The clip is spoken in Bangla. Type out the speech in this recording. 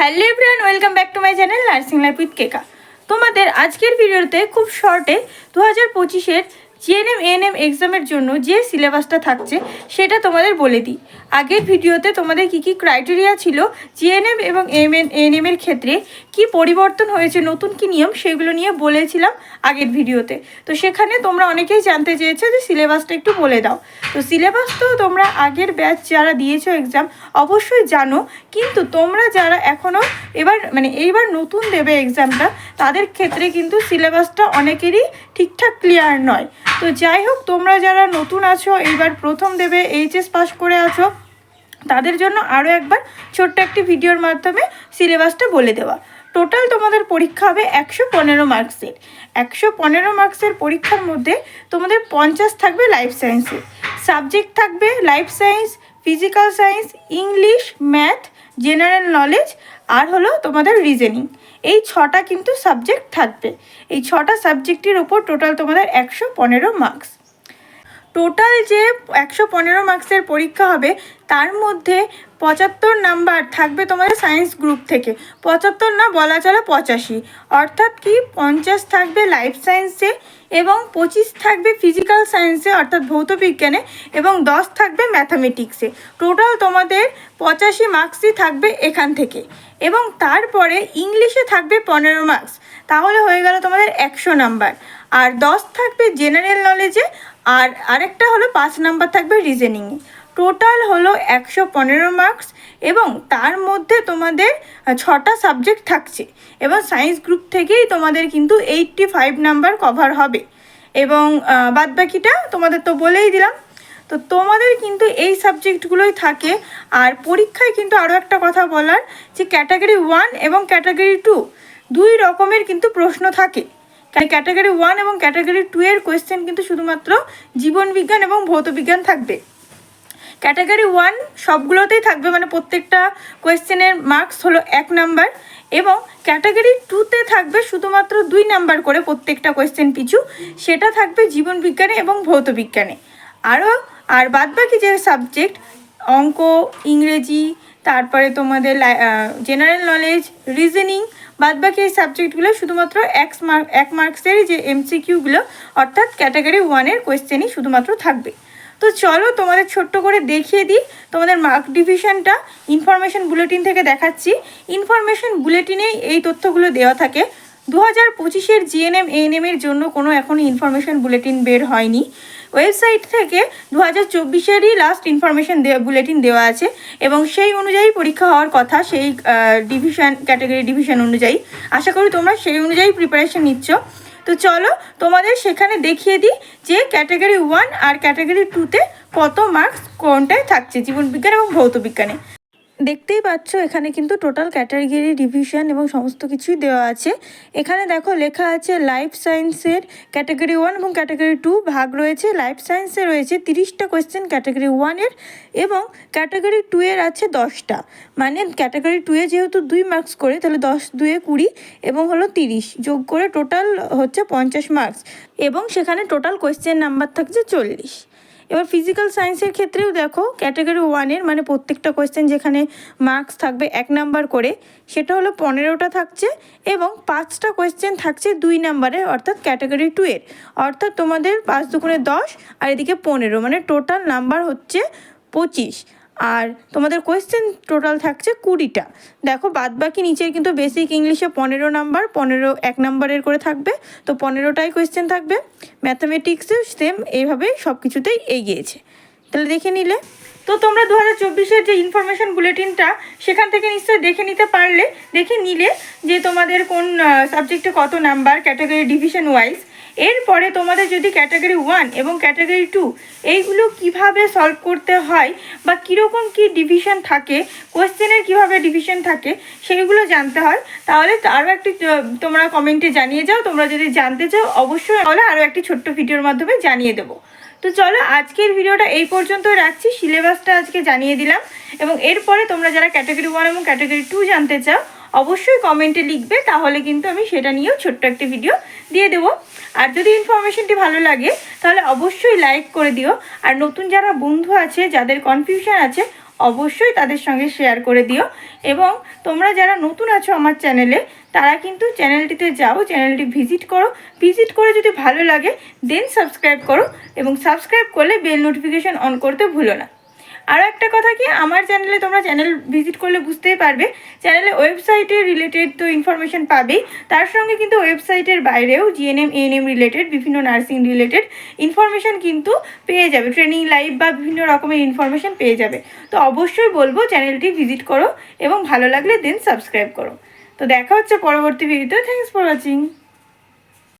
Hello everyone, welcome back to my channel nursing life with Keka. তোমাদের আজকের ভিডিওতে খুব শর্টে দু হাজার পঁচিশের জিএনএম, এএনএম এক্সামের জন্য যে সিলেবাসটা থাকছে সেটা তোমাদের বলে দিই। আগের ভিডিওতে তোমাদের কি কি ক্রাইটেরিয়া ছিল জিএনএম এবং এম এন এর ক্ষেত্রে? কি পরিবর্তন হয়েছে, নতুন কি নিয়ম, সেগুলো নিয়ে বলেছিলাম আগের ভিডিওতে। তো সেখানে তোমরা অনেকেই জানতে চেয়েছো যে সিলেবাসটা একটু বলে দাও। তো সিলেবাস তো তোমরা আগের ব্যাচ যারা দিয়েছ এক্সাম অবশ্যই জানো। কিন্তু তোমরা যারা এখনও এবার মানে এইবার নতুন দেবে এক্সামটা তাদের ক্ষেত্রে কিন্তু সিলেবাসটা অনেকেরই ঠিকঠাক ক্লিয়ার নয়। তো যাই হোক, তোমরা যারা নতুন আছো, এইবার প্রথম দেবে এইচএস পাস করে আছো, তাদের জন্য আরও একবার ছোট্ট একটি ভিডিওর মাধ্যমে সিলেবাসটা বলে দেওয়া। টোটাল তোমাদের পরীক্ষা হবে একশো পনেরো মার্কসের একশো পনেরো মার্কসের পরীক্ষার মধ্যে তোমাদের পঞ্চাশ থাকবে লাইফ সায়েন্সের সাবজেক্ট থাকবে life science physical science English math general knowledge আর হলো তোমাদের রিজেনিং এই ছটা কিন্তু সাবজেক্ট থাকবে। এই ছটা সাবজেক্টের ওপর টোটাল তোমাদের একশো পনেরো মার্কস টোটাল যে একশো পনেরো মার্কসের পরীক্ষা হবে, তার মধ্যে পঁচাত্তর নাম্বার থাকবে তোমাদের সায়েন্স গ্রুপ থেকে। পঁচাত্তর না, বলা চলে পঁচাশি। অর্থাৎ কি? পঞ্চাশ থাকবে লাইফ সায়েন্সে এবং পঁচিশ থাকবে ফিজিক্যাল সায়েন্সে অর্থাৎ ভৌত বিজ্ঞানে, এবং দশ থাকবে ম্যাথামেটিক্সে টোটাল তোমাদের পঁচাশি মার্কসই থাকবে এখান থেকে। এবং তারপরে ইংলিশে থাকবে পনেরো মার্কস তাহলে হয়ে গেল তোমাদের একশো নাম্বার। আর দশ থাকবে জেনারেল নলেজে আর আরেকটা হলো পাঁচ নাম্বার থাকবে রিজনিংয়ে টোটাল হলো একশো পনেরো মার্কস এবং তার মধ্যে তোমাদের ছটা সাবজেক্ট থাকছে এবং সায়েন্স গ্রুপ থেকেই তোমাদের কিন্তু এইটটি ফাইভ নাম্বার কভার হবে। এবং বাদ বাকিটা তোমাদের তো বলেই দিলাম। তো তোমাদের কিন্তু এই সাবজেক্টগুলোই থাকে। আর পরীক্ষায় কিন্তু আরও একটা কথা বলার যে ক্যাটাগরি ওয়ান এবং ক্যাটাগরি টু দুই রকমের কিন্তু প্রশ্ন থাকে। ক্যাটাগরি ওয়ান এবং ক্যাটাগরি টু এর কোয়েশ্চেন কিন্তু শুধুমাত্র জীবনবিজ্ঞান এবং ভৌতবিজ্ঞান থাকবে। ক্যাটাগরি ওয়ান সবগুলোতেই থাকবে মানে প্রত্যেকটা কোয়েশ্চেনের মার্কস হলো এক নাম্বার এবং ক্যাটাগরি টুতে থাকবে শুধুমাত্র দুই নাম্বার করে প্রত্যেকটা কোয়েশ্চেন পিছু, সেটা থাকবে জীবনবিজ্ঞানে এবং ভৌত বিজ্ঞানে। আরও আর বাদবাকি যে সাবজেক্ট অঙ্ক, ইংরেজি, তারপরে তোমাদের জেনারেল নলেজ রিজনিং বাদবাকি এই সাবজেক্টগুলো শুধুমাত্র এক মার্ক এক মার্কসেরই যে এমসিকিউগুলো অর্থাৎ ক্যাটাগরি ওয়ানের কোয়েশ্চেনই শুধুমাত্র থাকবে। তো চলো তোমাদের ছোট্ট করে দেখিয়ে দিই, তোমাদের মার্ক ডিভিশনটা ইনফরমেশন বুলেটিন থেকে দেখাচ্ছি। ইনফরমেশন বুলেটিনেই এই তথ্যগুলো দেওয়া থাকে। দু হাজার পঁচিশের জিএনএম এএনএম এর জন্য কোনো এখনও ইনফরমেশন বুলেটিন বের হয়নি। ওয়েবসাইট থেকে দু হাজার চব্বিশেরই লাস্ট ইনফরমেশন বুলেটিন দেওয়া আছে এবং সেই অনুযায়ী পরীক্ষা হওয়ার কথা সেই ডিভিশন ক্যাটাগরি ডিভিশন অনুযায়ী। আশা করি তোমরা সেই অনুযায়ী প্রিপারেশন নিচ্ছ। তো চলো তোমাদের সেখানে দেখিয়ে দিই যে ক্যাটাগরি ওয়ান আর ক্যাটাগরি টুতে কত মার্কস কোনটায় থাকছে জীবনবিজ্ঞান এবং ভৌতবিজ্ঞানে দেখতেই পাচ্ছ, এখানে কিন্তু টোটাল ক্যাটাগরি ডিভিশন এবং সমস্ত কিছুই দেওয়া আছে। এখানে দেখো লেখা আছে লাইফ সায়েন্সের ক্যাটাগরি ওয়ান এবং ক্যাটাগরি টু ভাগ রয়েছে। লাইফ সায়েন্সে রয়েছে তিরিশটা কোয়েশ্চেন ক্যাটাগরি ওয়ানের এবং ক্যাটাগরি টু এর আছে দশটা। মানে ক্যাটাগরি টু এ যেহেতু দুই মার্কস করে, তাহলে দশ, দুয়ে কুড়ি এবং হলো তিরিশ যোগ করে টোটাল হচ্ছে পঞ্চাশ মার্কস এবং সেখানে টোটাল কোয়েশ্চেন নাম্বার থাকছে চল্লিশ। এবার ফিজিক্যাল সায়েন্সের ক্ষেত্রেও দেখো ক্যাটাগরি ওয়ানের মানে প্রত্যেকটা কোয়েশ্চেন যেখানে মার্কস থাকবে এক নাম্বার করে, সেটা হলো পনেরোটা থাকছে এবং পাঁচটা কোয়েশ্চেন থাকছে দুই নাম্বারের অর্থাৎ ক্যাটাগরি টু এর। অর্থাৎ তোমাদের পাঁচ দুগুণে দশ আর এদিকে পনেরো মানে টোটাল নাম্বার হচ্ছে পঁচিশ। আর তোমাদের কোয়েশ্চেন টোটাল থাকছে কুড়িটা। দেখো বাদ বাকি নিচের কিন্তু বেসিক ইংলিশে পনেরো নাম্বার পনেরো এক নাম্বারের করে থাকবে। তো পনেরোটাই কোয়েশ্চেন থাকবে। ম্যাথামেটিক্সেও সেম এইভাবেই সব কিছুতেই এগিয়েছে। তাহলে দেখে নিলে। তো তোমরা দু হাজার চব্বিশের যে ইনফরমেশন বুলেটিনটা সেখান থেকে নিশ্চয়ই দেখে নিতে পারলে। দেখে নিলে যে তোমাদের কোন সাবজেক্টে কত নাম্বার ক্যাটাগরি ডিভিশন ওয়াইজ এরপরে তোমাদের যদি ক্যাটাগরি ওয়ান এবং ক্যাটাগরি টু এইগুলো কীভাবে সলভ করতে হয় বা কীরকম কী ডিভিশন থাকে কোয়েশ্চেনের কীভাবে ডিভিশন থাকে সেইগুলো জানতে হয়, তাহলে আরও একটি তোমরা কমেন্টে জানিয়ে যাও, তোমরা যদি জানতে চাও, অবশ্যই তাহলে আরও একটি ছোট্ট ভিডিওর মাধ্যমে জানিয়ে দেবো। তো চলো, আজকের ভিডিওটা এই পর্যন্ত রাখছি, সিলেবাসটা আজকে জানিয়ে দিলাম এবং এরপরে তোমরা যারা ক্যাটাগরি ওয়ান এবং ক্যাটাগরি টু জানতে চাও অবশ্যই কমেন্টে লিখবে, তাহলে কিন্তু আমি সেটা নিয়েও ছোট্ট একটা ভিডিও দিয়ে দেবো। আর যদি ইনফরমেশনটি ভালো লাগে, তাহলে অবশ্যই লাইক করে দিও। আর নতুন যারা বন্ধু আছে, যাদের কনফিউশন আছে, অবশ্যই তাদের সঙ্গে শেয়ার করে দিও। এবং তোমরা যারা নতুন আছো আমার চ্যানেলে তারা কিন্তু চ্যানেলটিতে যাও চ্যানেলটি ভিজিট করো। ভিজিট করে যদি ভালো লাগে দেন সাবস্ক্রাইব করো। এবং সাবস্ক্রাইব করলে বেল নোটিফিকেশন অন করতে ভুলো না। আরও একটা কথা কি, আমার চ্যানেলে তোমরা চ্যানেল ভিজিট করলে বুঝতেই পারবে চ্যানেলে ওয়েবসাইটে রিলেটেড তো ইনফরমেশন পাবেই। তার সঙ্গে কিন্তু ওয়েবসাইটের বাইরেও জিএনএম এএনএম রিলেটেড বিভিন্ন নার্সিং রিলেটেড ইনফরমেশন কিন্তু পেয়ে যাবে। ট্রেনিং লাইভ বা বিভিন্ন রকমের ইনফরমেশন পেয়ে যাবে। তো অবশ্যই বলব চ্যানেলটি ভিজিট করো এবং ভালো লাগলে দেন সাবস্ক্রাইব করো। তো দেখা হচ্ছে পরবর্তী ভিডিওতে থ্যাংকস ফর ওয়াচিং